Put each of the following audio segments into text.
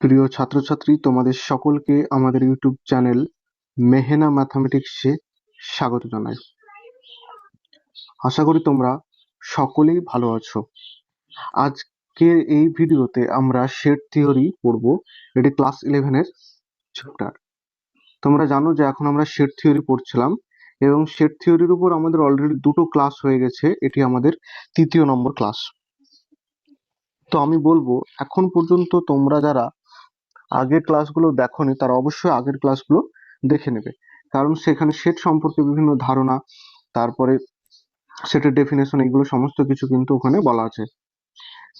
প্রিয় ছাত্রছাত্রী, তোমাদের সকলকে আমাদের ইউটিউব চ্যানেল মেহেনা ম্যাথামেটিক্সে স্বাগত জানাই। আশা করি তোমরা সকলেই ভালো আছো। আজকের এই ভিডিওতে আমরা শেড থিওরি পড়ব। এটি ক্লাস ইলেভেনের চ্যাপ্টার। তোমরা জানো যে এখন আমরা শেড থিওরি পড়ছিলাম এবং শেড থিওরির উপর আমাদের অলরেডি দুটো ক্লাস হয়ে গেছে। এটি আমাদের তৃতীয় নম্বর ক্লাস। তো আমি বলব, এখন পর্যন্ত তোমরা যারা আগের ক্লাসগুলো দেখোনি, তারা অবশ্যই আগের ক্লাসগুলো দেখে নেবে। কারণ সেখানে সেট সম্পর্কে বিভিন্ন ধারণা, তারপরে সেটের ডেফিনেশন এগুলো সমস্ত কিছু কিন্তু ওখানে বলা আছে।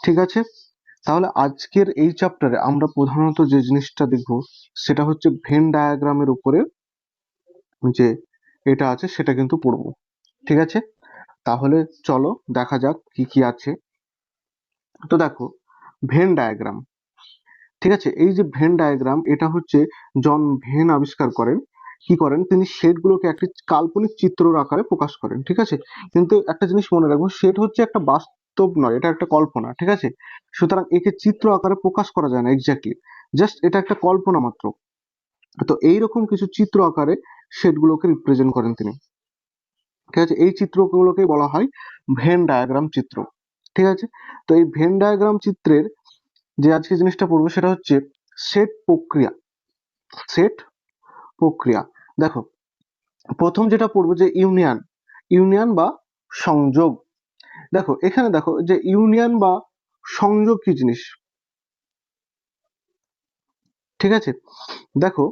ঠিক আছে? তাহলে আজকের এই চ্যাপ্টারে আমরা প্রধানত যে জিনিসটা দেখব, সেটা হচ্ছে ভেন ডায়াগ্রামের উপরে যে এটা আছে, সেটা কিন্তু পড়ব। ঠিক আছে? তাহলে চলো দেখা যাক কি কি আছে। তো দেখো ভেন ডায়াগ্রাম ঠিক আছে? এই যে ভেন ডায়াগ্রাম এটা হচ্ছে জন ভেন আবিষ্কার করেন। কি করেন? তিনি শেডগুলোকে একটি কাল্পনিক চিত্রর আকারে প্রকাশ করেন, ঠিক আছে? কিন্তু একটা জিনিস মনে রাখব শেড হচ্ছে একটা বাস্তব নয়, এটা একটা কল্পনা, ঠিক আছে? সুতরাং একে চিত্র আকারে প্রকাশ করা যায় না এক্স্যাক্টলি জাস্ট এটা একটা কল্পনা মাত্র। তো এইরকম কিছু চিত্র আকারে শেডগুলোকে রিপ্রেজেন্ট করেন তিনি। ঠিক আছে? এই চিত্রগুলোকে বলা হয় ভেন ডায়াগ্রাম চিত্র, ঠিক আছে? তো এই ভেন ডায়াগ্রাম চিত্রের যে আজকে জিনিসটা পড়ব সেটা হচ্ছে সেট প্রক্রিয়া। সেট প্রক্রিয়া। দেখো, প্রথম যেটা পড়ব যে ইউনিয়ন ইউনিয়ন বা সংযোগ। দেখো, এখানে দেখো যে ইউনিয়ন বা সংযোগ কি জিনিস? ঠিক আছে? দেখো,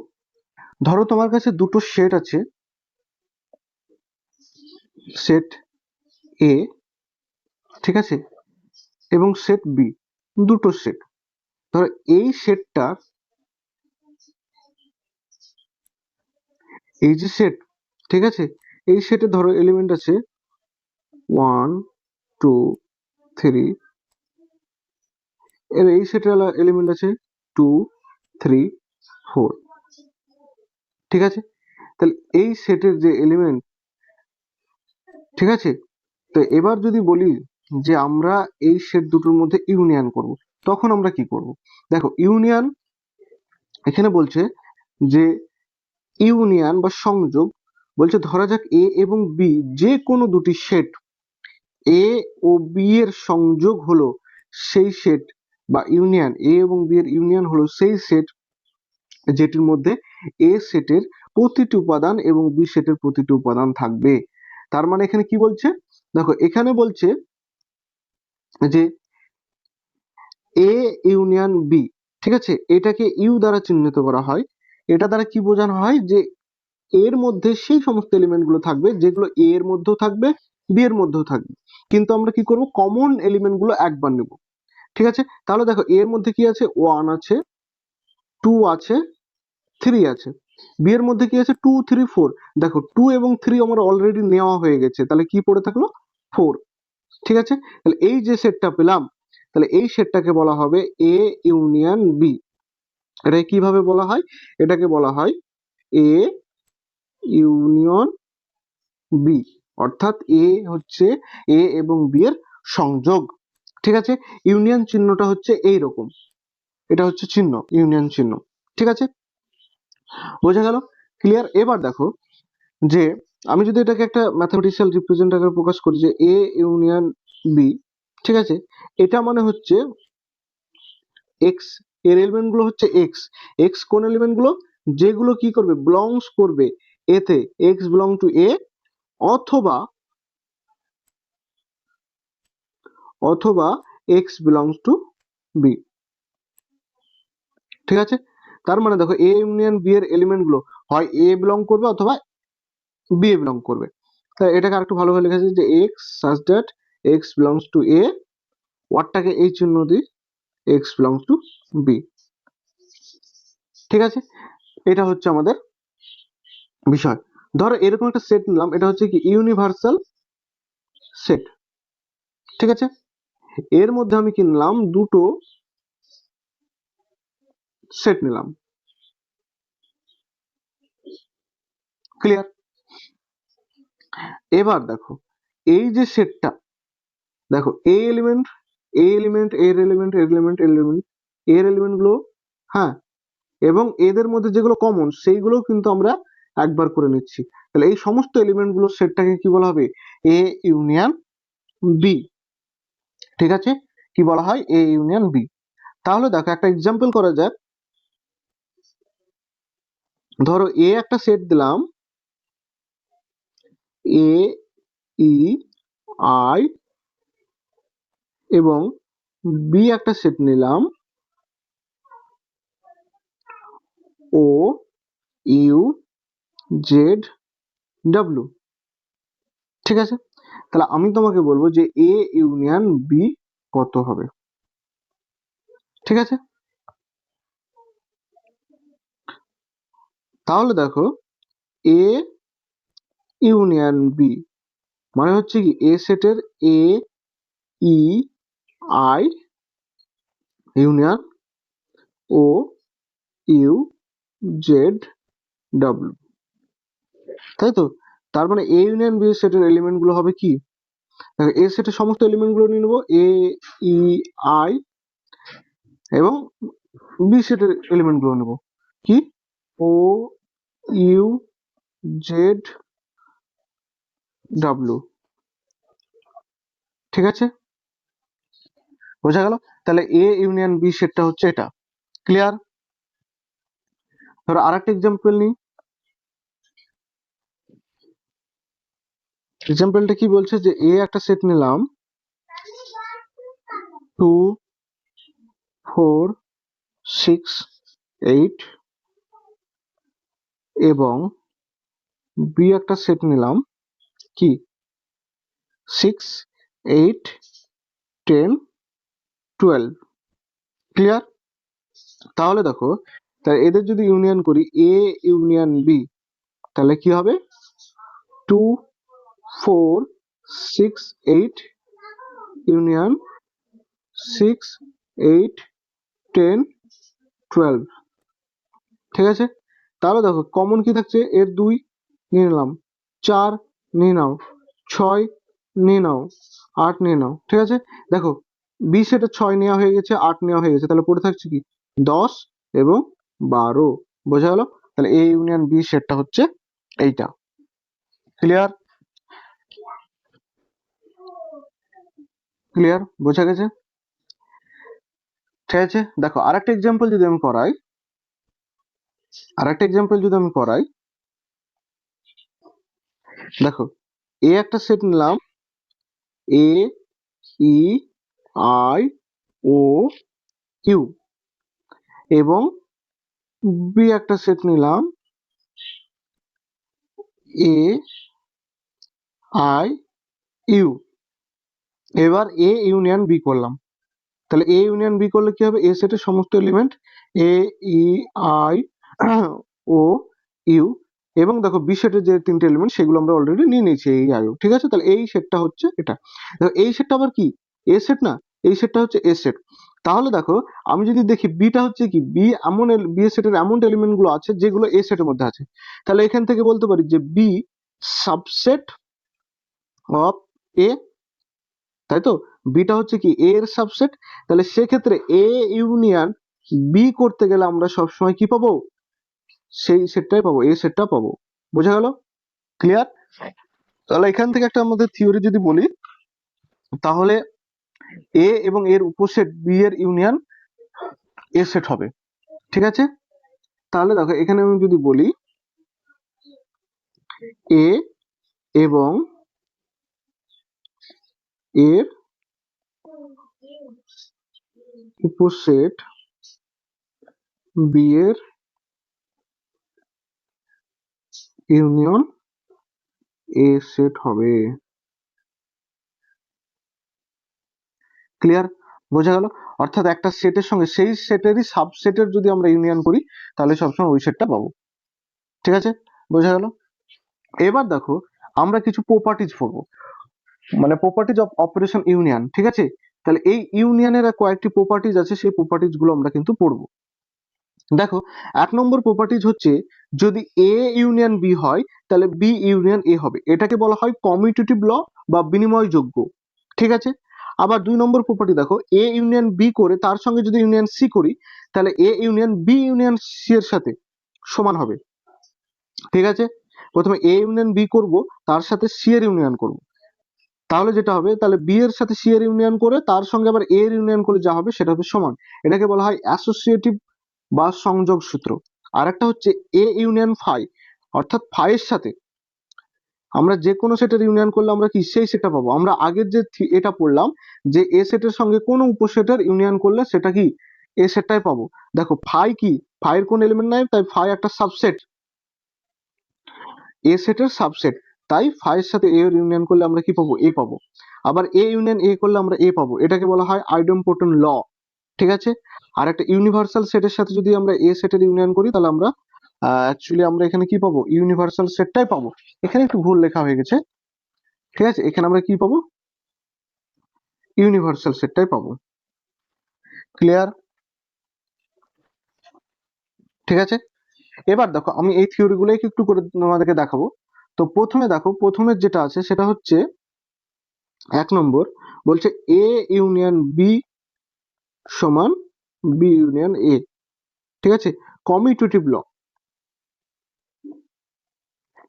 ধরো তোমার কাছে দুটো সেট আছে। সেট এ ঠিক আছে? এবং সেট বি দুটো সেট ধরো এই সেটটা এই যে সেট ঠিক আছে? এই সেটে ধরো এলিমেন্ট আছে ওয়ান টু থ্রি এবার এই সেটের এলিমেন্ট আছে টু থ্রি ফোর ঠিক আছে? তাহলে এই সেটের যে এলিমেন্ট ঠিক আছে? তো এবার যদি বলি যে আমরা এই সেট দুটোর মধ্যে ইউনিয়ন করব তখন আমরা কি করব? দেখো, ইউনিয়ন এখানে বলছে যে ইউনিয়ন বা সংযোগ বলছে ধরা যাক এ এবং বি যে কোনো দুটি সেট এ ও বি এর সংযোগ হলো সেই সেট বা ইউনিয়ন এ এবং বি এর ইউনিয়ন হলো সেই সেট যেটির মধ্যে এ সেটের প্রতিটি উপাদান এবং বি সেটের প্রতিটি উপাদান থাকবে। তার মানে এখানে কি বলছে? দেখো, এখানে বলছে যে এ ইউনিয়ন বি ঠিক আছে? এটাকে ইউ দ্বারা চিহ্নিত করা হয়। এটা দ্বারা কি বোঝানো হয়? যে এর মধ্যে সেই সমস্ত এলিমেন্টগুলো থাকবে, যেগুলো এ এর মধ্যেও থাকবে বি এর মধ্যেও থাকবে। কিন্তু আমরা কি করব? কমন এলিমেন্টগুলো একবার নেব। ঠিক আছে? তাহলে দেখো এর মধ্যে কি আছে? ওয়ান আছে টু আছে থ্রি আছে। বি এর মধ্যে কি আছে? টু থ্রি ফোর দেখো টু এবং থ্রি আমার অলরেডি নেওয়া হয়ে গেছে। তাহলে কি পড়ে থাকল? ফোর ঠিক আছে? তাহলে এই যে সেটটা পেলাম তাহলে এই সেটটাকে বলা হবে এ ইউনিয়ন বি এটাকে কীভাবে বলা হয়? এটাকে বলা হয় এ ইউনিয়ন বি অর্থাৎ এ হচ্ছে এ এবং বি এর সংযোগ। ঠিক আছে? ইউনিয়ন চিহ্নটা হচ্ছে এই রকম এটা হচ্ছে চিহ্ন ইউনিয়ন চিহ্ন। ঠিক আছে? বোঝা গেল? ক্লিয়ার এবার দেখো যে আমি যদি এটাকে একটা ম্যাথামেটিক্যাল রিপ্রেজেন্ট আকারে প্রকাশ করি যে এ ইউনিয়ন বি ঠিক আছে? এটা মানে হচ্ছে এক্সের এলিমেন্টগুলো হচ্ছে এক্স এক্স কোন এলিমেন্টগুলো? যেগুলো কি করবে? বিলংস করবে এতে এক্স বিলং টু এ অথবা অথবা এক্স বিলংস টু বি ঠিক আছে? তার মানে দেখো এ ইউনিয়ন বি এর এলিমেন্টগুলো হয় এ বিলং করবে অথবা বি এ বিলং করবে। তাই এটাকে আরেকটু ভালোভাবে লেখা যে x such that x belongs to A ওয়ার্ডটাকে এই চিহ্ন দিই এক্স বিলংস টু বি ঠিক আছে? এটা হচ্ছে আমাদের বিষয়। ধরো এরকম একটা সেট নিলাম, এটা হচ্ছে কি ইউনিভার্সাল সেট ঠিক আছে? এর মধ্যে আমি কিনলাম দুটো সেট নিলাম। ক্লিয়ার এবার দেখো, এই যে সেটটা দেখো এ এলিমেন্ট এ এলিমেন্ট এর এলিমেন্ট এর এলিমেন্ট এর এলিমেন্ট এর এলিমেন্টগুলো হ্যাঁ এবং এদের মধ্যে যেগুলো কমন সেইগুলোও কিন্তু আমরা একবার করে নিচ্ছি। তাহলে এই সমস্ত এলিমেন্টগুলোর সেটটাকে কি বলা হবে? এ ইউনিয়ন বি ঠিক আছে? কি বলা হয়? এ ইউনিয়ন বি তাহলে দেখো, একটা এক্সাম্পল করা যাক। ধরো এ একটা সেট দিলাম। এ ই আই এবং বি একটা সেট নিলাম। ও ইউ জেড ডাব্লু ঠিক আছে? তাহলে আমি তোমাকে বলব যে এ ইউনিয়ন বি কত হবে? ঠিক আছে? তাহলে দেখো এ ইউনিয়ন বি মানে হচ্ছে কি এ সেটের A E I, union, O, U, Z W তাই তো? তার মানে এ ইউনিয়ন, বি সেটের এলিমেন্টগুলো হবে কি? এ সেটের সমস্ত এলিমেন্টগুলো নিয়ে নেব, এ, ই, আই, এবং বি সেটের এলিমেন্টগুলো নেব। কি? ও, ইউ, জেড ডাব্লু ঠিক আছে? বোঝা গেল? তাহলে এ ইউনিয়ন বি সেটটা হচ্ছে এটা। ক্লিয়ার ধরো আরেকটা এক্সাম্পল নিই। এক্সাম্পলটা কি বলছে যে এ একটা সেট নিলাম। টু ফোর সিক্স এইট এবং বি একটা সেট নিলাম। কি? Six eight ten twelve clear তাহলে দেখো, তাহলে এদের যদি ইউনিয়ন করি এ ইউনিয়ন বি তাহলে কি হবে? Two four six eight union six eight ten twelve ঠিক আছে? তাহলে দেখো কমন কি থাকছে? এর দুই নিয়ে নিলাম। চার নিয়ে নাও। ছয় নিয়ে নাও। আট নিয়ে নাও। ঠিক আছে? দেখো বি সেটা ছয় নেওয়া হয়ে গেছে, আট নেওয়া হয়ে গেছে, তাহলে পড়ে থাকছে কি? দশ এবং বারো, বোঝা গেল? তাহলে এ ইউনিয়ন বি সেটটা হচ্ছে এইটা। ক্লিয়ার ক্লিয়ার বোঝা গেছে? ঠিক আছে? দেখো, আরেকটা এক্সাম্পল যদি আমি করাই, আরেকটা এক্সাম্পল যদি আমি করাই, দেখো এ একটা সেট নিলাম A E I, O U এবং বি একটা সেট নিলাম। A, I, U. এবার এ ইউনিয়ন বি করলাম। তাহলে এ ইউনিয়ন বি করলে কি হবে? এ সেটের সমস্ত element A, E, I, O, U এবং দেখো বি সেটের যে তিনটে এলিমেন্ট সেগুলো আমরা অলরেডি নিয়ে নিয়েছি, এই আইও ঠিক আছে? তাহলে এই সেটটা হচ্ছে এটা। দেখো এই সেটটা আবার কি? এ সেট না? এই সেটটা হচ্ছে এ সেট তাহলে দেখো আমি যদি দেখি বিটা হচ্ছে কি? বি এমন বি এ সেটের এমন এলিমেন্টগুলো আছে যেগুলো এ সেটের মধ্যে আছে। তাহলে এখান থেকে বলতে পারি যে বি সাবসেট অফ এ তাই তো? বিটা হচ্ছে কি এ এর সাবসেট তাহলে সেক্ষেত্রে এ ইউনিয়ন বি করতে গেলে আমরা সবসময় কি পাবো? সেই সেটটাই পাবো এ সেটটা পাবো। বোঝা গেল? ক্লিয়ার তাহলে এখান থেকে একটা আমাদের থিওরি যদি বলি তাহলে এ এবং এর উপসেট বি এর ইউনিয়ন এ সেট হবে। ঠিক আছে? তাহলে দেখো, এখানে আমি যদি বলি এ এবং এর উপসেট বি এর ইউনিয়ন এ সেট হবে। ক্লিয়ার বোঝা গেল? অর্থাৎ একটা সেটের সঙ্গে সেই সেটেরই সাবসেটের যদি আমরা ইউনিয়ন করি, তাহলে সবসময় ওই সেটটা পাবো। ঠিক আছে? বোঝা গেল? এবার দেখো, আমরা কিছু প্রপার্টিজ পড়ব। মানে প্রপার্টিজ অফ অপারেশন ইউনিয়ন ঠিক আছে? তাহলে এই ইউনিয়নের কয়েকটি প্রপার্টিজ আছে, সেই প্রপার্টিজগুলো আমরা কিন্তু পড়ব। দেখো, এক নম্বর প্রপার্টিজ হচ্ছে, যদি এ ইউনিয়ন বি হয়, তাহলে বি ইউনিয়ন এ হবে। এটাকে বলা হয় কমিউটেটিভ ল বা বিনিময়যোগ্য। ঠিক আছে? আবার দুই নম্বর প্রপার্টি দেখো এ ইউনিয়ন বি করে তার সঙ্গে যদি ইউনিয়ন সি করি, তাহলে A union B union C এর সাথে সমান হবে। ঠিক আছে? প্রথমে এ ইউনিয়ন বি করব, তার সাথে সি এর ইউনিয়ন করব। তাহলে যেটা হবে, তাহলে বি এর সাথে সি এর ইউনিয়ন করে, তার সঙ্গে আবার এ এর ইউনিয়ন করে যা হবে, সেটা হবে সমান। এটাকে বলা হয় অ্যাসোসিয়েটিভ বা সংযোগ সূত্র। আর একটা হচ্ছে এ ইউনিয়ন ফাই অর্থাৎ ফাইয়ের সাথে আমরা যে কোনো সেটের ইউনিয়ন করলে আমরা কি সেই সেটটা পাবো? আমরা আগের যে এটা পড়লাম, যে এ সেটের সঙ্গে কোনো উপসেটের ইউনিয়ন করলে সেটা কি? এ সেটটাই পাবো। দেখো ফাই কি? ফাইয়ের কোন এলিমেন্ট নাই, তাই ফাই একটা সাবসেট এ সেটের সাবসেট তাই ফাইয়ের সাথে এ এর ইউনিয়ন করলে আমরা কি পাবো? এ পাবো। আবার এ ইউনিয়ন এ করলে আমরা এ পাবো। এটাকে বলা হয় আইডেম্পোর্টেন্ট ল ঠিক আছে? আর একটা ইউনিভার্সাল সেটের সাথে যদি আমরা এ সেটের ইউনিয়ন করি, তাহলে আমরা অ্যাকচুয়ালি আমরা এখানে কি পাবো? ইউনিভার্সাল সেটটাই পাবো। এখানে একটু ভুল লেখা হয়ে গেছে। ঠিক আছে? এখানে আমরা কি পাবো? ইউনিভার্সাল সেটটাই পাবো। ক্লিয়ার ঠিক আছে? এবার দেখো, আমি এই থিওরি গুলোই একটু করে তোমাদেরকে দেখাবো। তো প্রথমে দেখো, প্রথমে যেটা আছে সেটা হচ্ছে এক নম্বর বলছে এ ইউনিয়ন বি সমান বি ইউনিয়ন এ ঠিক আছে? কমিউটেটিভ ল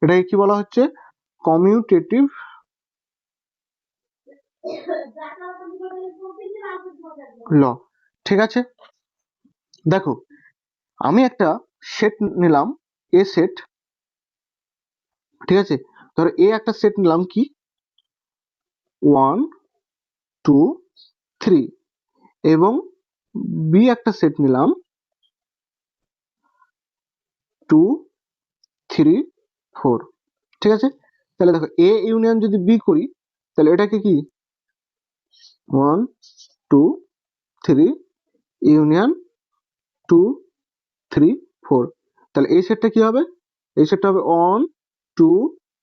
এটাকে কি বলা হচ্ছে? কমিউটেটিভ ল ঠিক আছে? দেখো, আমি একটা সেট নিলাম এ সেট ঠিক আছে? ধরো এ একটা সেট নিলাম কি? ওয়ান টু থ্রি এবং বি একটা সেট নিলাম টু থ্রি ফোর ঠিক আছে? তাহলে দেখো এ ইউনিয়ন যদি বি করি, তাহলে এটাকে কি? One two three union two three four তাহলে এই সেটটা কি হবে? এই সেটটা হবে ওয়ান টু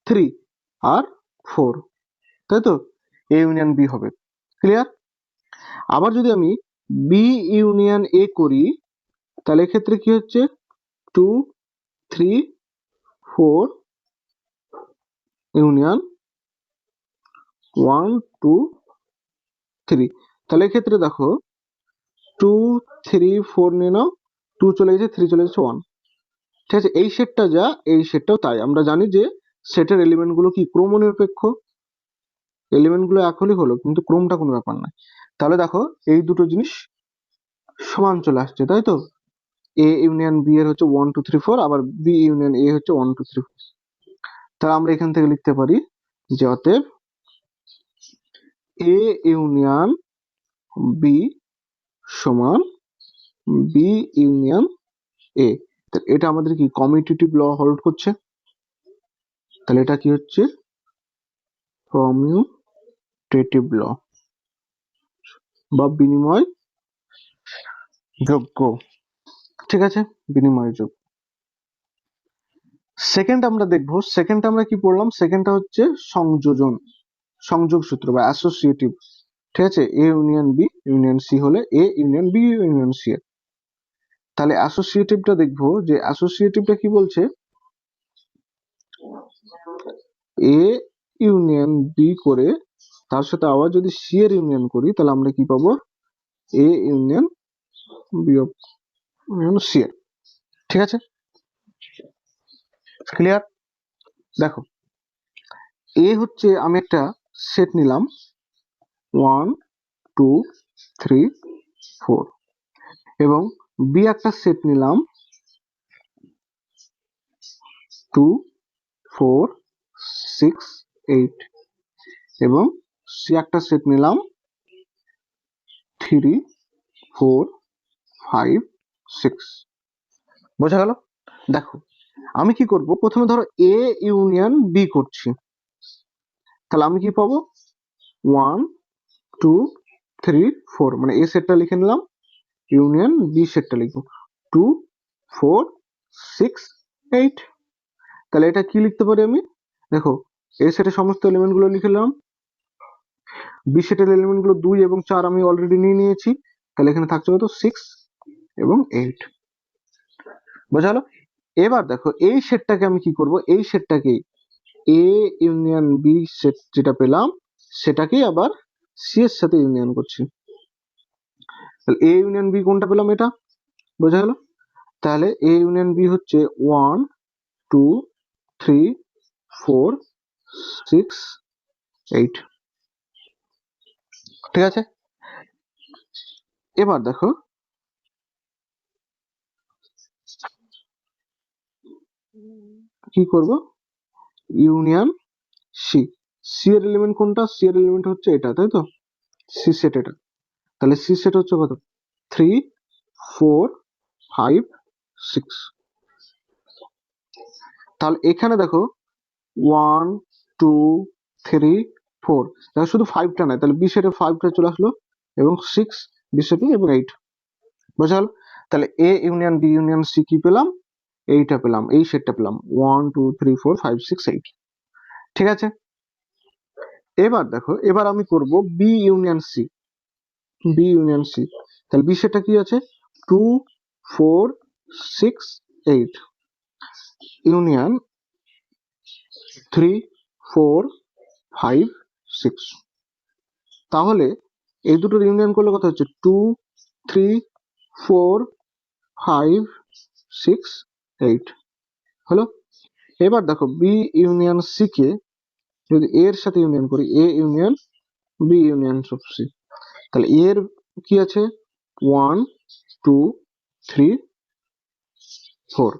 থ্রি আর ফোর তাই তো? এ ইউনিয়ন বি হবে ক্লিয়ার আবার যদি আমি বি ইউনিয়ন এ করি, তাহলে এক্ষেত্রে কি হচ্ছে? Two three four union one, two, three. তাহলে এক্ষেত্রে দেখো, টু, থ্রি, ফোর নিয়ে নাও, টু চলে গেছে, থ্রি চলে গেছে, ওয়ান। ঠিক আছে, এই সেটটা যা, এই সেটটাও তাই। আমরা জানি যে সেটের এলিমেন্টগুলো কি ক্রমনিরপেক্ষ এলিমেন্টগুলো এক হলো, কিন্তু ক্রমটা কোনো ব্যাপার না তাহলে দেখো, এই দুটো জিনিস সমান চলে আসছে, তাই তো? এ ইউনিয়ন বি এর হচ্ছে ওয়ান টু থ্রি ফোর আবার বি ইউনিয়ন এ হচ্ছে ওয়ান টু থ্রি ফোর তাহলে আমরা এখান থেকে লিখতে পারি যে অতএব এ ইউনিয়ন বি সমান বি ইউনিয়ন এ এটা আমাদের কি কমিউটেটিভ ল হোল্ড করছে? তাহলে এটা কি হচ্ছে? কমিউটেটিভ ল বা বিনিময় যোগ্য। ঠিক আছে? বিনিময় যোগ্য। সেকেন্ড আমরা দেখব সেকেন্ড আমরা কি পড়লাম? সেকেন্ডটা হচ্ছে সংযোজন, সংযোগ সূত্র বা অ্যাসোসিয়েটিভ ঠিক আছে? A union B union C হলে A union B union C এর। তাহলে অ্যাসোসিয়েটিভটা দেখব যে অ্যাসোসিয়েটিভটা কি বলছে? এ ইউনিয়ন বি করে তার সাথে আবার যদি সি এর ইউনিয়ন করি, তাহলে আমরা কি পাবো? A union B of union C এর। ঠিক আছে? ক্লিয়ার দেখো এ হচ্ছে আমি একটা সেট নিলাম। ওয়ান টু থ্রি ফোর এবং বি একটা সেট নিলাম। টু ফোর সিক্স এইট এবং সি একটা সেট নিলাম। থ্রি ফোর ফাইভ সিক্স বোঝা গেল? দেখো আমি কি করব? প্রথমে ধরো এ ইউনিয়ন বি করছি। তাহলে আমি কি পাবো? ওয়ান টু থ্রি ফোর মানে এ সেটটা লিখে নিলাম। ইউনিয়ন বি সেটটা লিখব। টু ফোর সিক্স এইট তাহলে এটা কি লিখতে পারি আমি? দেখো এ সেটের সমস্ত এলিমেন্টগুলো লিখে নিলাম। বি সেটের এলিমেন্টগুলো দুই এবং চার আমি অলরেডি নিয়ে নিয়েছি। তাহলে এখানে থাকছে কত? সিক্স এবং এইট বোঝা গেল এবার দেখো, এই সেটটাকে আমি কি করব? এই সেটটাকে এ ইউনিয়ন বি সেট যেটা পেলাম, সেটাকেই আবার সি এর সাথে ইউনিয়ন করছি। তাহলে এ ইউনিয়ন বি কোনটা পেলাম এটা? বোঝা গেল? তাহলে এ ইউনিয়ন বি হচ্ছে one two three four six eight ঠিক আছে? এবার দেখো কি করব? ইউনিয়ন সি সি এর এলিমেন্ট কোনটা? সি এর এলিমেন্ট হচ্ছে এটা, তাই তো? সি সেট এটা। তাহলে সি সেট হচ্ছে কত? থ্রি ফোর ফাইভ সিক্স তাহলে এখানে দেখো ওয়ান টু থ্রি ফোর দেখো শুধু ফাইভটা নাই তাহলে বি সেটে ফাইভটা চলে আসলো, এবং সিক্স বি সেটে এবং এইট বোঝা তাহলে A union B union C কি পেলাম? এইটা পেলাম, এই সেটটা পেলাম one two three four five six eight ঠিক আছে? এবার দেখো, এবার আমি করব B union C B union C তাহলে বি সেটটা কি আছে? Two four six eight union three four five six তাহলে এই দুটোর ইউনিয়ন করলে কথা হচ্ছে? Two three four five six eight হলো? এবার দেখো বি ইউনিয়ন সি কে যদি এর সাথে ইউনিয়ন করি A union B union of C তাহলে এর কি আছে? ওয়ান টু থ্রি ফোর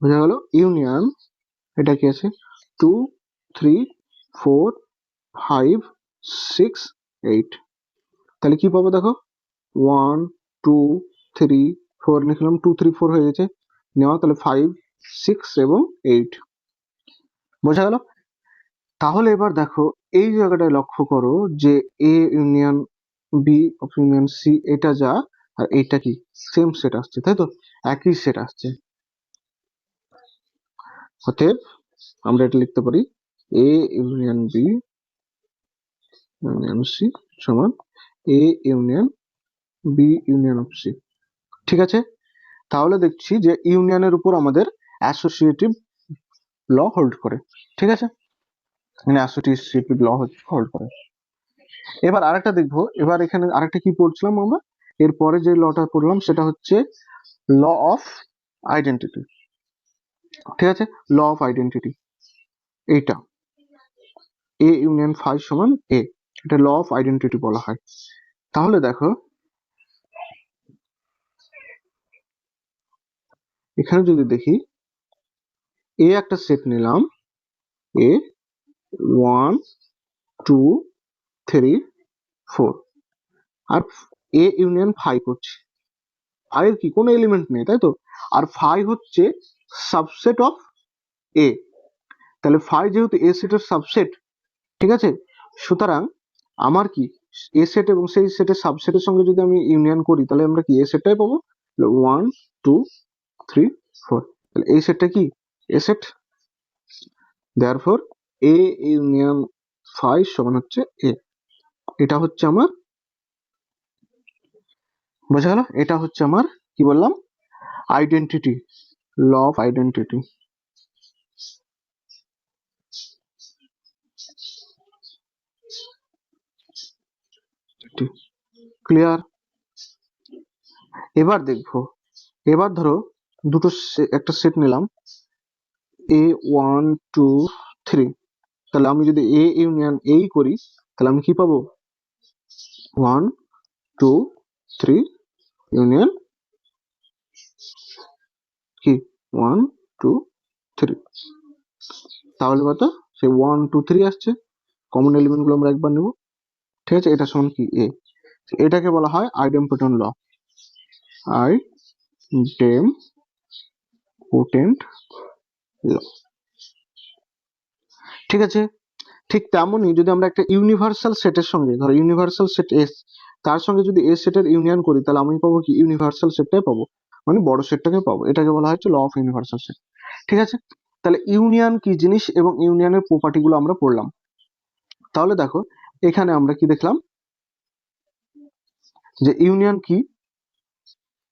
বোঝা গেল? ইউনিয়ন এটা কি আছে? Two three four five six eight তাহলে কি পাবো দেখো? ওয়ান টু থ্রি ফোর লিখলাম টু থ্রি ফোর হয়ে গেছে। নেওয়া তাহলে ফাইভ সিক্স এবং এইট বোঝা গেল? তাহলে এবার দেখো, এই জায়গাটায় লক্ষ্য করো যে A union B of union C এটা যা আর এইটা কি? সেম সেট আসছে, তাই তো? একই সেট আসছে। অতএব আমরা এটা লিখতে পারি A union B union C সমান A union B union of C ঠিক আছে? তাহলে দেখছি যে ইউনিয়নের উপর আমাদের অ্যাসোসিয়েটিভ ল হোল্ড করে, ঠিক আছে? মানে অ্যাসোসিয়েটিভ ল হোল্ড করে। এবার আরেকটা দেখব, এবার এখানে আরেকটা কি পড়ছিলাম আমরা? এরপরে যে লটা পড়লাম সেটা হচ্ছে ল অফ আইডেন্টিটি ঠিক আছে? ল অফ আইডেন্টিটি এইটা। এ ইউনিয়ন ফাইভ সমান এ এটা ল অফ আইডেন্টিটি বলা হয়। তাহলে দেখো এখানে যদি দেখি, এ একটা সেট নিলাম। A one two three four R A union হচ্ছে। আর এর কি? কোনো এলিমেন্ট নেই, তাই তো? আর ফাইভ হচ্ছে সাবসেট অফ এ তাহলে ফাইভ যেহেতু এ সেটের সাবসেট ঠিক আছে? সুতরাং আমার কি? এ সেট এবং সেই সেটের সাবসেটের সঙ্গে যদি আমি ইউনিয়ন করি, তাহলে আমরা কি এ সেটটাই পাবো? ওয়ান টু থ্রি ফোর তাহলে এই সেটটা কি? A set therefore A union five সমান হচ্ছে এ এটা হচ্ছে আমার, বোঝা গেল? এটা হচ্ছে আমার, কি বললাম? Identity law of identity clear এবার দেখব, এবার ধরো দুটো একটা সেট নিলাম। এ ওয়ান টু থ্রি তাহলে আমি যদি এ ইউনিয়ন এই করি, তাহলে আমি কি পাবো? ওয়ান টু থ্রি ইউনিয়ন কি? ওয়ান টু থ্রি তাহলে কত? সে ওয়ান টু থ্রি আসছে। কমন এলিমেন্টগুলো আমরা একবার নেব। ঠিক আছে? এটা সমান কি? এ এটাকে বলা হয় idempotent law. Idempotent law ঠিক আছে? ঠিক তেমনই যদি আমরা একটা ইউনিভার্সাল সেটের সঙ্গে, ধরো ইউনিভার্সাল সেট এস তার সঙ্গে যদি এস সেটের ইউনিয়ন করি, তাহলে আমি পাবো কি? ইউনিভার্সাল সেটটাই পাবো। মানে বড় সেটটাকে পাবো। এটাকে বলা হচ্ছে ল অফ ইউনিভার্সাল সেট ঠিক আছে? তাহলে ইউনিয়ন কি জিনিস এবং ইউনিয়নের প্রপার্টি গুলো আমরা পড়লাম। তাহলে দেখো, এখানে আমরা কি দেখলাম? যে ইউনিয়ন কি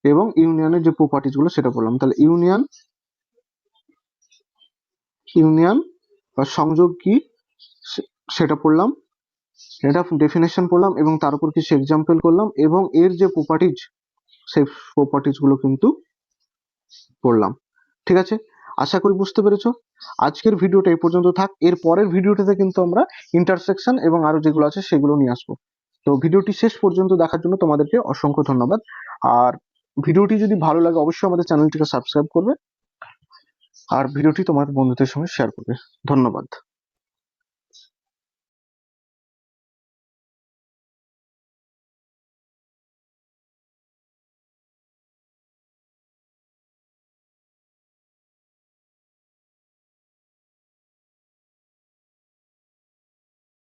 এবং ইউনিয়নের যে প্রপার্টিজগুলো, সেটা পড়লাম। তাহলে ইউনিয়ন ইউনিয়ন বা সংযোগ কি? সেটা পড়লাম। এটা ডেফিনেশন পড়লাম এবং তার উপর কিছু এক্সাম্পল করলাম এবং এর যে প্রপার্টিজ সেই প্রপার্টিজগুলো কিন্তু পড়লাম। ঠিক আছে? আশা করি বুঝতে পেরেছ। আজকের ভিডিওটা এই পর্যন্ত থাক। এর পরের ভিডিওটাতে কিন্তু আমরা ইন্টারসেকশন এবং আরও যেগুলো আছে সেগুলো নিয়ে আসব। তো ভিডিওটি শেষ পর্যন্ত দেখার জন্য তোমাদেরকে অসংখ্য ধন্যবাদ। আর ভিডিওটি যদি ভালো লাগে, অবশ্যই আমাদের চ্যানেলটিকে সাবস্ক্রাইব করবে। আর ভিডিওটি তোমার বন্ধুদের সঙ্গে শেয়ার করবে। ধন্যবাদ।